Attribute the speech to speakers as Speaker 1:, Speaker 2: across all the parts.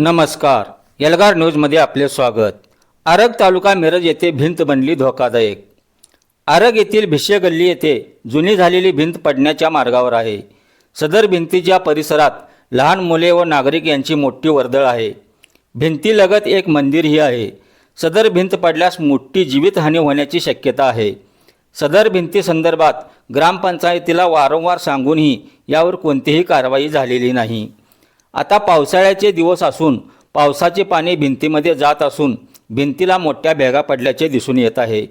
Speaker 1: नमस्कार. यलगार न्यूजमध्ये आपले स्वागत. आरग तालुका मिरज येथे भिंत बनली धोकादायक. आरग येथील भिष्य गल्ली येथे जुनी झालेली भिंत पडण्याच्या मार्गावर आहे. सदर भिंतीच्या परिसरात लहान मुले व नागरिक यांची मोठी वर्दळ आहे. भिंतीलगत एक मंदिरही आहे. सदर भिंत पडल्यास मोठी जीवितहानी होण्याची शक्यता आहे. सदर भिंतीसंदर्भात ग्रामपंचायतीला वारंवार सांगूनही यावर कोणतीही कारवाई झालेली नाही. आता पावसाळ्याचे दिवस असून पावसाचे पाणी भिंतीमध्ये जात असून भिंतीला मोठ्या भेगा पडल्याचे दिसून येत आहे.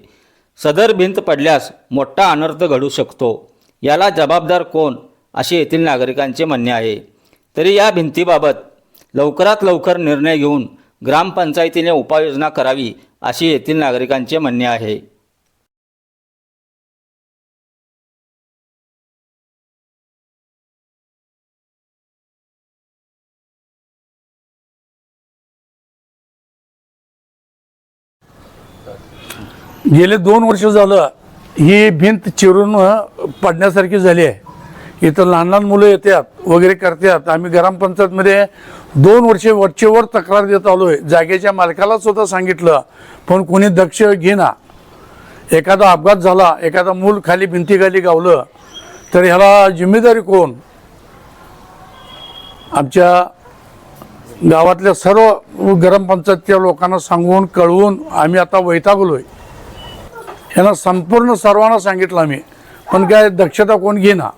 Speaker 1: सदर भिंत पडल्यास मोठा अनर्थ घडू शकतो. याला जबाबदार कोण? असे येथील नागरिकांचे म्हणणे आहे. तरी या भिंतीबाबत लवकरात लवकर निर्णय घेऊन ग्रामपंचायतीने उपाययोजना करावी असे येथील नागरिकांचे म्हणणे आहे.
Speaker 2: गेले दोन वर्ष झालं ही भिंत चिरून पडण्यासारखी झाली आहे. इथं लहान लहान मुलं येतात वगैरे करतात. आम्ही ग्रामपंचायतमध्ये दोन वर्षे वरचेवर तक्रार देत आलो आहे जागेच्या मालकाला सुद्धा सांगितलं पण कोणी दक्ष घेना एखादा अपघात झाला एखादा मूल खाली भिंतीखाली गावलं तर ह्याला जिम्मेदारी कोण? आमच्या गावातल्या सर्व ग्रामपंचायतच्या लोकांना सांगून कळवून आम्ही आता वैतागलोय. यांना संपूर्ण सर्वांना सांगितलं आम्ही. पण काय दक्षता कोण घेना